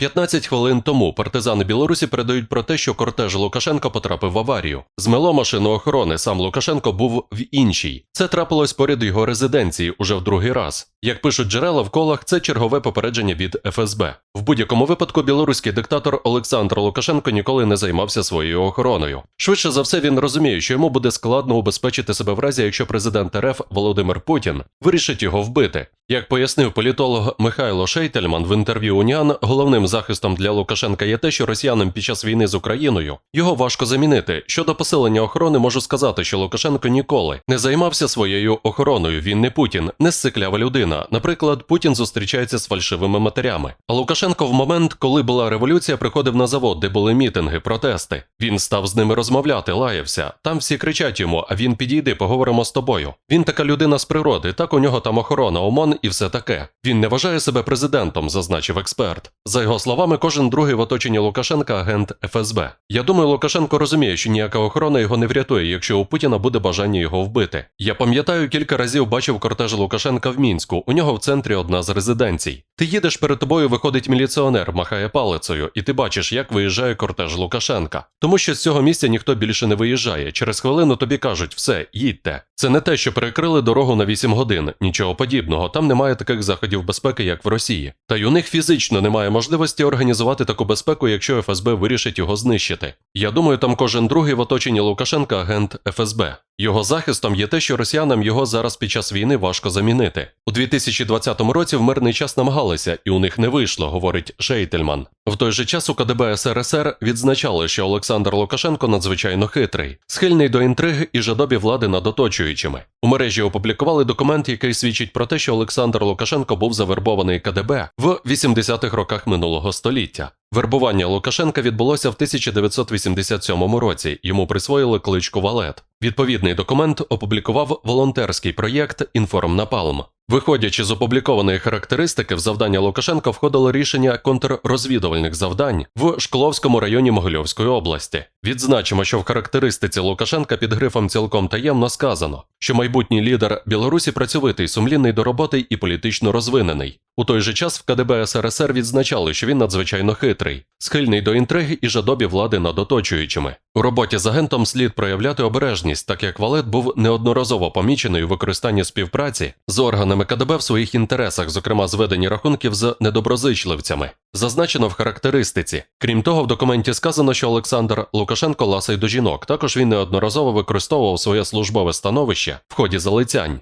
15 хвилин тому партизани Білорусі передають про те, що кортеж Лукашенка потрапив в аварію. Змело машину охорони. Сам Лукашенко був в іншій. Це трапилось поряд його резиденції уже в другий раз. Як пишуть джерела в колах, це чергове попередження від ФСБ. В будь-якому випадку білоруський диктатор Олександр Лукашенко ніколи не займався своєю охороною. Швидше за все, він розуміє, що йому буде складно убезпечити себе в разі, якщо президент РФ Володимир Путін вирішить його вбити. Як пояснив політолог Михайло Шейтельман в інтерв'ю Уніан, головним захистом для Лукашенка є те, що росіянам під час війни з Україною його важко замінити. Щодо посилення охорони, можу сказати, що Лукашенко ніколи не займався своєю охороною. Він не Путін, не сциклява людина. Наприклад, Путін зустрічається з фальшивими матерями. А Лукашенко в момент, коли була революція, приходив на завод, де були мітинги, протести. Він став з ними розмовляти, лаявся. Там всі кричать йому: а він підійди, поговоримо з тобою. Він така людина з природи, так у нього там охорона, ОМОН і все таке. Він не вважає себе президентом, зазначив експерт. За його словами, кожен другий в оточенні Лукашенка агент ФСБ. Я думаю, Лукашенко розуміє, що ніяка охорона його не врятує, якщо у Путіна буде бажання його вбити. Я пам'ятаю, кілька разів бачив кортеж Лукашенка в мінську. У нього в центрі одна з резиденцій. Ти їдеш перед тобою, виходить міліціонер, махає палицею, і ти бачиш, як виїжджає кортеж Лукашенка. Тому що з цього місця ніхто більше не виїжджає. Через хвилину тобі кажуть, все, їдьте. Це не те, що перекрили дорогу на 8 годин, нічого подібного. Там немає таких заходів безпеки, як в Росії. Та й у них фізично немає можливості організувати таку безпеку, якщо ФСБ вирішить його знищити. Я думаю, там кожен другий в оточенні Лукашенка агент ФСБ. Його захистом є те, що росіянам його зараз під час війни важко замінити. У 2020 році в мирний час намагалися, і у них не вийшло, говорить Шейтельман. В той же час у КДБ СРСР відзначали, що Олександр Лукашенко надзвичайно хитрий, схильний до інтриги і жадобі влади над оточуючими. У мережі опублікували документ, який свідчить про те, що Олександр Лукашенко був завербований КДБ в 80-х роках минулого століття. Вербування Лукашенка відбулося в 1987 році. Йому присвоїли кличку Валет. Відповідний документ опублікував волонтерський проєкт Інформнапалм. Виходячи з опублікованої характеристики, в завдання Лукашенка входило рішення контррозвідувальних завдань в Шкловському районі Могильовської області. Відзначимо, що в характеристиці Лукашенка під грифом цілком таємно сказано, що майбутній лідер Білорусі працьовитий, сумлінний до роботи і політично розвинений. У той же час в КДБ СРСР відзначали, що він надзвичайно хитрий, схильний до інтриги і жадобі влади над оточуючими. У роботі з агентом слід проявляти обережність, так як Валет був неодноразово помічений у використанні співпраці з органами КДБ в своїх інтересах, зокрема зведені рахунків з недоброзичливцями. Зазначено в характеристиці. Крім того, в документі сказано, що Олександр Лукашенко ласий до жінок. Також він неодноразово використовував своє службове становище в ході залицянь.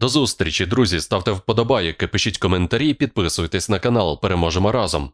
До зустрічі, друзі, ставте вподобайки, пишіть коментарі, підписуйтесь на канал. Переможемо разом.